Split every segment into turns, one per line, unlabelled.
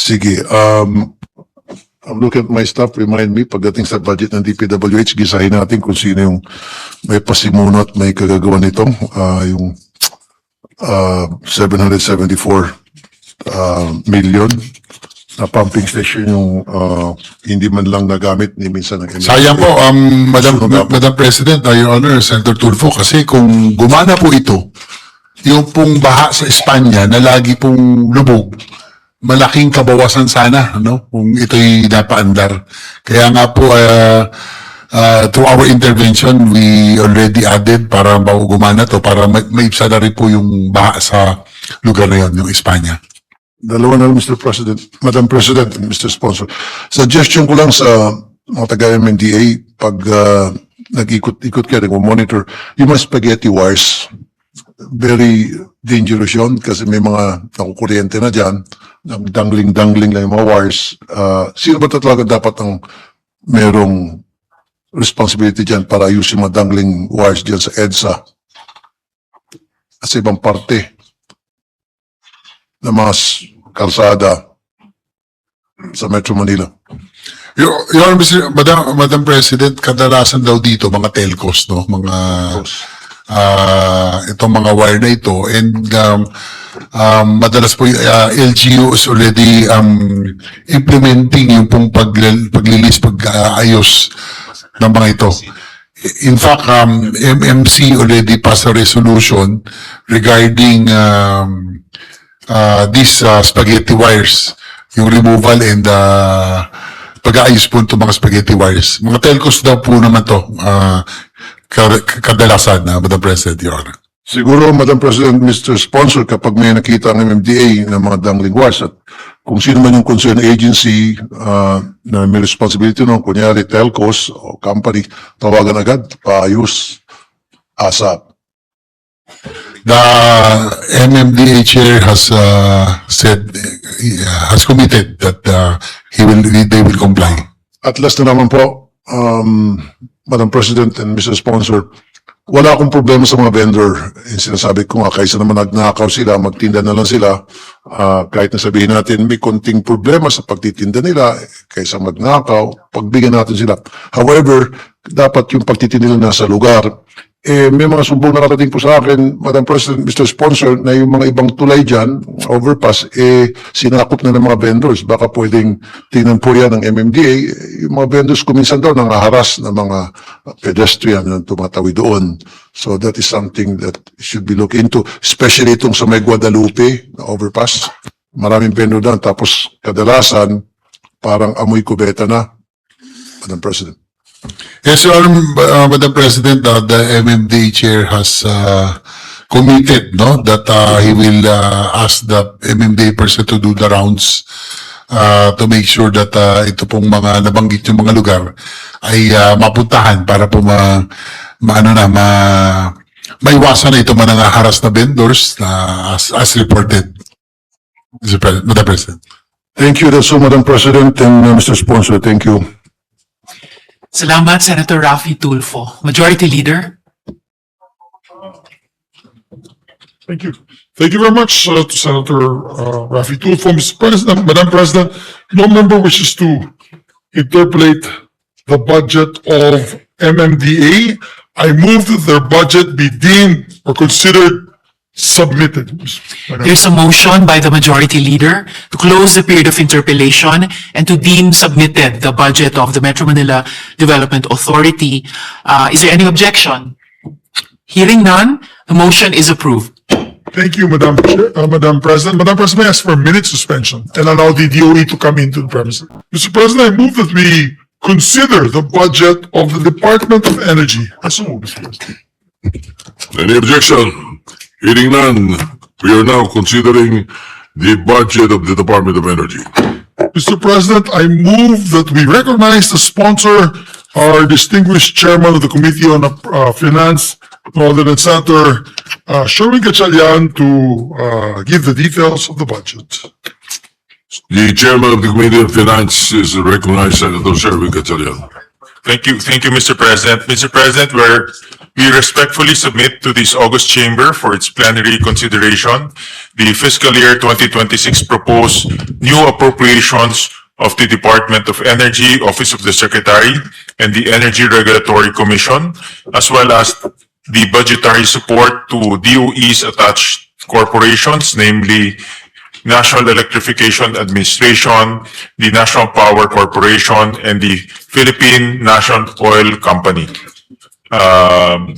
Sige, um, I'm looking at my stuff, remind me, pagdating sa budget ng DPWH, gisahin natin kung sino yung may pasimuno at may kagagawa nito, ah, yung ah, 774 ah, million na pumping station yung ah, hindi man lang nagamit ni minsan ng
Sayang po, um, Madam, Madam President, uh, Your Honor, Senator Tulfo, kasi kung gumana po ito, yung pong baha sa Espanya na lagi pong lubog, malaking kabawasan sana, no? Kung ito'y napaandar. Kaya nga po, uh, uh, through our intervention, we already added para gumana to, para ma- maipsa na rin po yung baha sa lugar na yun, yung Espanya.
Dalawa na Mr. President, Madam President, Mr. Sponsor. Suggestion ko lang sa mga taga-MNDA, pag ah, nag-ikot-ikot kayo, nag-monitor, yung mga spaghetti wires, very dangerous yun kasi may mga nakukuryente na dyan, dangling-dangling lang yung mga wires. Ah, sino ba talaga dapat ang merong responsibility dyan para ayusin mga dangling wires dyan sa EDSA? Sa ibang parte na mga kalsada sa Metro Manila.
Your, Your Honor, Mr. Madam, Madam President, kadalasan daw dito, mga telcos, no? Mga, ah itong mga wire na ito. And, um, um, madalas po, uh, LGU is already, um, implementing yung pong pag, paglilis, pag-ayos ng mga ito. In fact, um, MMC already passed a resolution regarding, um, uh, these uh, spaghetti wires, yung removal and uh, pag-aayos po itong mga spaghetti wires. Mga telcos daw po naman to, uh, ka- kadalasan, na Madam President, Your Honor.
Siguro, Madam President, Mr. Sponsor, kapag may nakita ang MMDA ng mga dangling wires at kung sino man yung concerned agency ah, na may responsibility nun, kunyari telcos o company, tawagan agad, paayos, ASAP.
The MMDA chair has uh, said, uh, has committed that uh, he will, they will comply.
At last na naman po, um, Madam President and Mr. Sponsor, wala akong problema sa mga vendor. Yung sinasabi ko nga, kaysa naman nagnakaw sila, magtinda na lang sila. Ah, kahit na sabihin natin, may konting problema sa pagtitinda nila, kaysa magnakaw, pagbigyan natin sila. However, dapat yung pagtitinda nila nasa lugar. Eh, may mga sumbong nakarating po sa akin, Madam President, Mr. Sponsor, na yung mga ibang tulay dyan, overpass, eh, sinakop na ng mga vendors. Baka pwedeng tingnan po yan ng MMDA. Yung mga vendors kuminsan daw nangaharas ng mga pedestrian na tumatawid doon. So that is something that should be looked into, especially itong sa may Guadalupe na overpass. Maraming vendor doon. Tapos kadalasan, parang amoy kubeta na, Madam President.
Yes, Your Honor, uh, Madam President, uh, the MMDA chair has uh, committed, no, that uh, he will uh, ask the MMDA person to do the rounds uh, to make sure that uh, ito pong mga nabanggit yung mga lugar ay uh, mapuntahan para po ma, maano na, ma, maiwasan na ito manangaharas na vendors na as, as reported. Mr. Pre- Madam President.
Thank you, that's all, Madam President and uh, Mr. Sponsor. Thank you.
Salamat, Senator Rafi Tulfo. Majority Leader.
Thank you. Thank you very much uh, to Senator uh, Rafi Tulfo. Mr. President, Madam President, no member wishes to interpolate the budget of MMDA. I move that their budget be deemed or considered submitted.
There's a motion by the Majority Leader to close the period of interpellation and to deem submitted the budget of the Metro Manila Development Authority. Uh, is there any objection? Hearing none, the motion is approved.
Thank you, Madam, Chair- uh, Madam President. Madam President, may I ask for a minute suspension and allow the DOE to come into the premises. Mr. President, I move that we consider the budget of the Department of Energy. I so move, Mr. President.
Any objection? Hearing none, we are now considering the budget of the Department of Energy.
Mr. President, I move that we recognize the sponsor, our distinguished chairman of the Committee on uh, Finance, Northern Senator uh, Sherwin Gatchalian to uh, give the details of the budget.
The chairman of the Committee on Finance is recognized, Senator Sherwin Gatchalian.
Thank you, thank you, Mr. President. Mr. President, we're We respectfully submit to this August chamber for its plenary consideration the fiscal year 2026 proposed new appropriations of the Department of Energy, Office of the Secretary, and the Energy Regulatory Commission, as well as the budgetary support to DOE's attached corporations, namely National Electrification Administration, the National Power Corporation, and the Philippine National Oil Company. Um,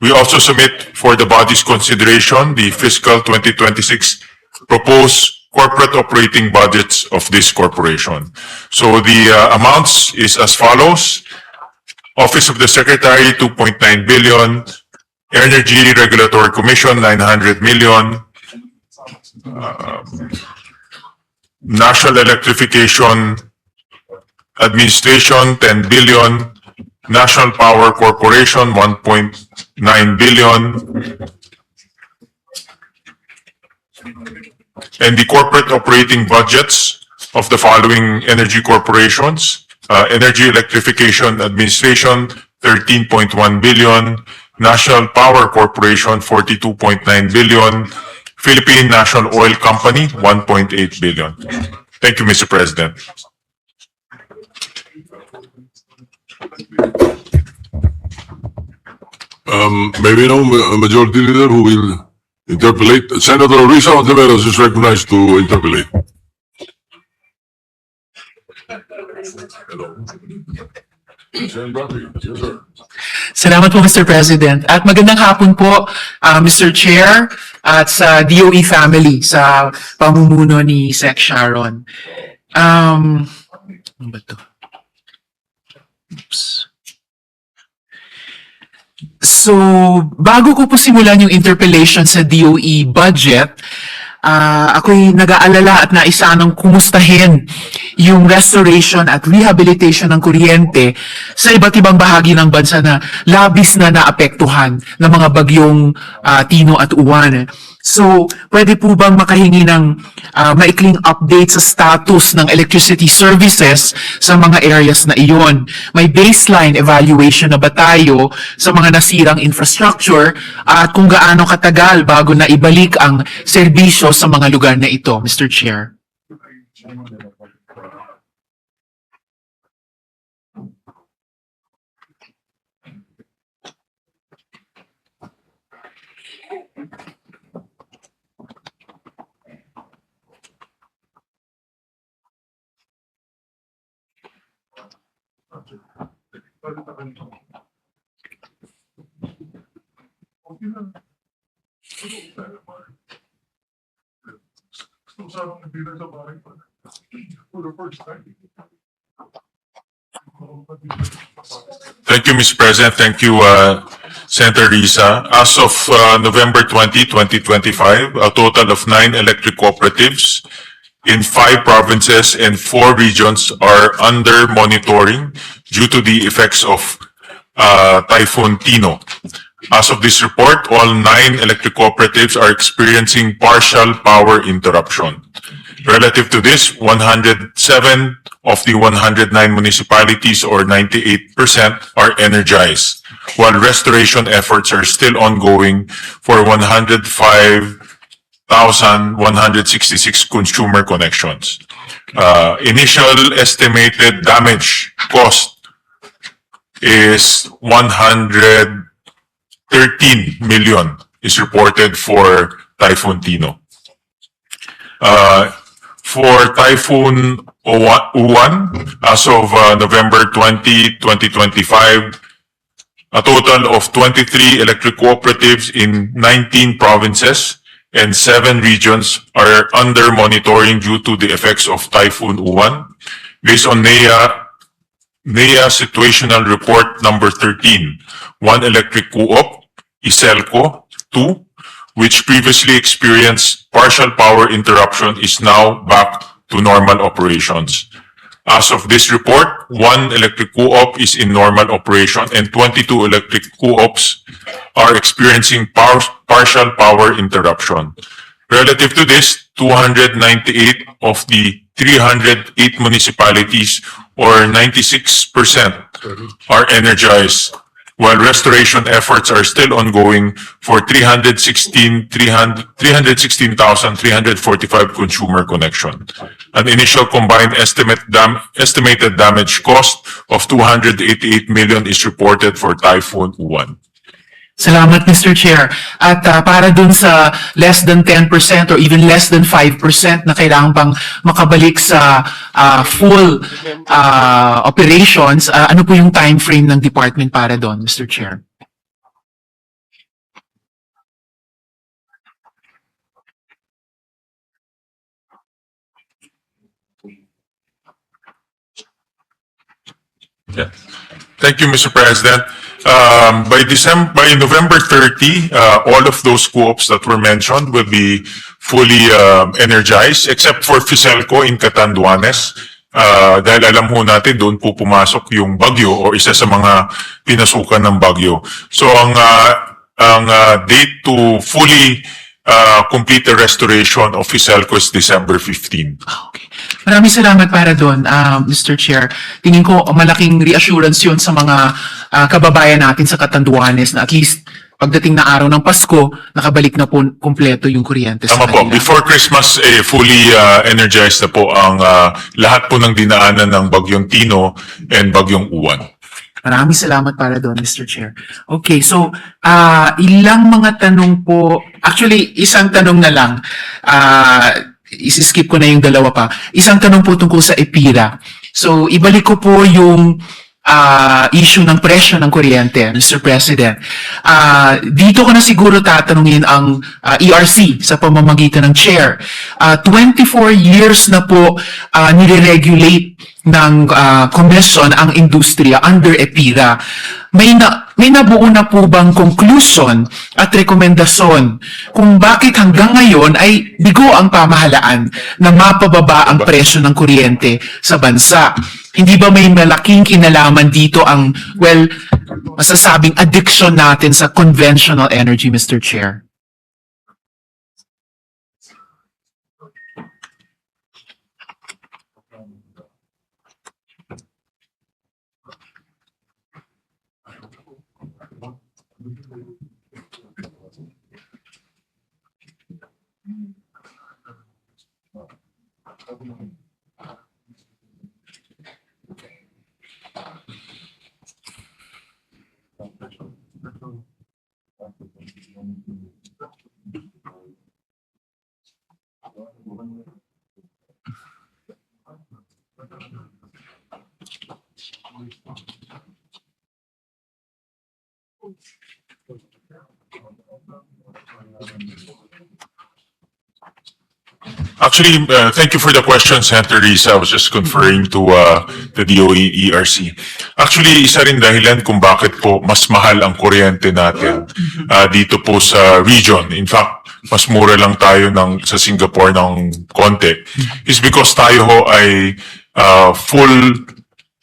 we also submit for the body's consideration the fiscal 2026 proposed corporate operating budgets of this corporation. So the uh, amounts is as follows. Office of the Secretary, 2.9 billion. Energy Regulatory Commission, 900 million. Um, National Electrification Administration, 10 billion. National Power Corporation, 1.9 billion. And the corporate operating budgets of the following energy corporations. Uh, Energy Electrification Administration, 13.1 billion. National Power Corporation, 42.9 billion. Philippine National Oil Company, 1.8 billion. Thank you, Mr. President.
Um, may we know ma- Majority Leader who will interpolate? Senator Risa Ontiveros is recognized to interpolate.
Salamat po, Mr. President. At magandang hapon po, ah, Mr. Chair, at sa DOE family, sa pamumuno ni Sec Sharon. Um, ano ba to? Oops. So, bago ko po simulan yung interpellation sa DOE budget, ah ako'y nag-aalala at naisanang kumustahin yung restoration at rehabilitation ng kuryente sa iba't ibang bahagi ng bansa na labis na naapektuhan ng mga bagyong ah, Tino at Uwan. So, pwede po bang makahingi ng ah, maikling update sa status ng electricity services sa mga areas na iyon? May baseline evaluation na ba tayo sa mga nasirang infrastructure at kung gaano katagal bago na ibalik ang serbisyo sa mga lugar na ito, Mr. Chair?
Thank you, Mr. President. Thank you, uh, Senator Risa. As of uh, November 20, 2025, a total of nine electric cooperatives in five provinces and four regions are under monitoring due to the effects of uh, Typhoon Tino. As of this report, all nine electric cooperatives are experiencing partial power interruption. Relative to this, 107 of the 109 municipalities or 98% are energized, while restoration efforts are still ongoing for 105,166 consumer connections. Uh, initial estimated damage cost is 113 million is reported for Typhoon Tino. Uh, for Typhoon Uwan, Uwan, as of uh, November 20, 2025, a total of 23 electric cooperatives in 19 provinces and seven regions are under monitoring due to the effects of Typhoon Uwan. Based on NEA, NEA Situational Report Number 13, one electric co-op, Iselco, two, which previously experienced partial power interruption is now back to normal operations. As of this report, one electric co-op is in normal operation and 22 electric co-ops are experiencing power, partial power interruption. Relative to this, 298 of the 308 municipalities or 96% are energized, while restoration efforts are still ongoing for 316, 300 316,345 consumer connection. An initial combined estimate dam, estimated damage cost of 288 million is reported for Typhoon Uwan.
Salamat, Mr. Chair. At ah, para dun sa less than 10% or even less than 5% na kailangan pang makabalik sa ah, full ah, operations, ah, ano po yung time frame ng department para doon, Mr. Chair?
Yeah. Thank you, Mr. President. Um, by December, by November 30, uh, all of those co-ops that were mentioned will be fully um, energized except for Fiselco in Catanduanes. Uh, dahil alam ho natin doon po pumasok yung bagyo o isa sa mga pinasukan ng bagyo. So ang uh, ang uh, date to fully uh, complete the restoration of Fiselco is December 15.
Maraming salamat para doon, ah, Mr. Chair. Tingin ko malaking reassurance yun sa mga ah, kababayan natin sa Katanduanes na at least pagdating na araw ng Pasko, nakabalik na po kumpleto yung kuryente sa
Tama po.
kanila.
Before Christmas, eh, fully uh, energized na po ang uh, lahat po ng dinaanan ng Bagyong Tino and Bagyong Uwan.
Maraming salamat para doon, Mr. Chair. Okay, so ah ilang mga tanong po, actually isang tanong na lang. Ah isi-skip ko na yung dalawa pa. Isang tanong po tungkol sa EPIRA. So ibalik ko po yung ah issue ng presyo ng kuryente, Mr. President. Ah dito ko na siguro tatanungin ang ah, ERC sa pamamagitan ng chair. Ah 24 years na po ah, nire-regulate ng ah, commission ang industriya under EPIRA. May na may nabuo na po bang conclusion at rekomendasyon kung bakit hanggang ngayon ay bigo ang pamahalaan na mapababa ang presyo ng kuryente sa bansa? Hindi ba may malaking kinalaman dito ang, well, masasabing addiction natin sa conventional energy, Mr. Chair?
Actually, uh, thank you for the question, Senator Risa. I was just conferring to uh, the DOE ERC. Actually, isa rin dahilan kung bakit po mas mahal ang kuryente natin uh, dito po sa region. In fact, mas mura lang tayo ng, sa Singapore ng konti. Is because tayo ho ay uh, full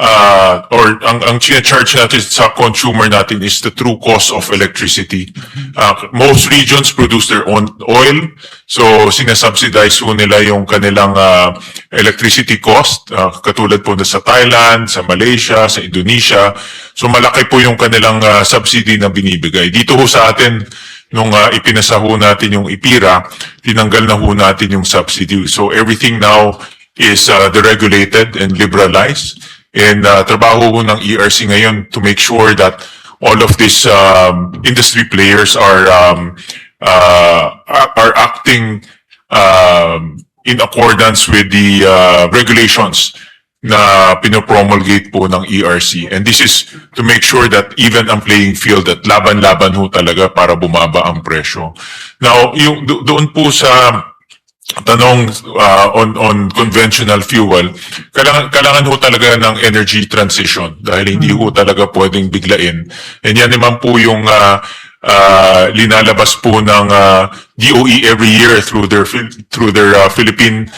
uh, or ang, ang charge natin sa consumer natin is the true cost of electricity. Uh, most regions produce their own oil, so sinasubsidize po nila yung kanilang uh, electricity cost, uh, katulad po na sa Thailand, sa Malaysia, sa Indonesia. So malaki po yung kanilang uh, subsidy na binibigay. Dito ho sa atin, nung uh, ipinasa ho natin yung IPIRA, tinanggal na ho natin yung subsidy. So everything now is uh, deregulated and liberalized. And uh, trabaho ho ng ERC ngayon to make sure that all of these um, industry players are um, uh, are acting um, in accordance with the uh, regulations na pinopromulgate po ng ERC. And this is to make sure that even ang playing field at laban-laban ho talaga para bumaba ang presyo. Now, yung do- doon po sa tanong uh, on on conventional fuel, kailangan kailangan ho talaga ng energy transition dahil hindi ho talaga pwedeng biglain. And yan naman po yung uh, uh, linalabas po ng uh, DOE every year through their through their uh, Philippine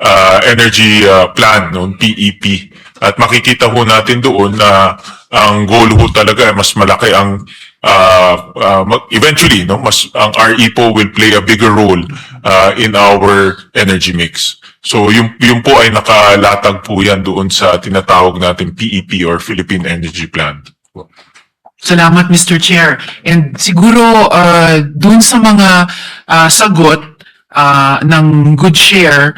uh, Energy uh, Plan, no, PEP. At makikita ho natin doon na ang goal ho talaga ay mas malaki ang uh, uh, eventually no mas ang RE po will play a bigger role uh, in our energy mix. So yung yung po ay nakalatag po yan doon sa tinatawag nating PEP or Philippine Energy Plan.
Salamat, Mr. Chair. And siguro, uh, dun sa mga uh, sagot uh, ng good share,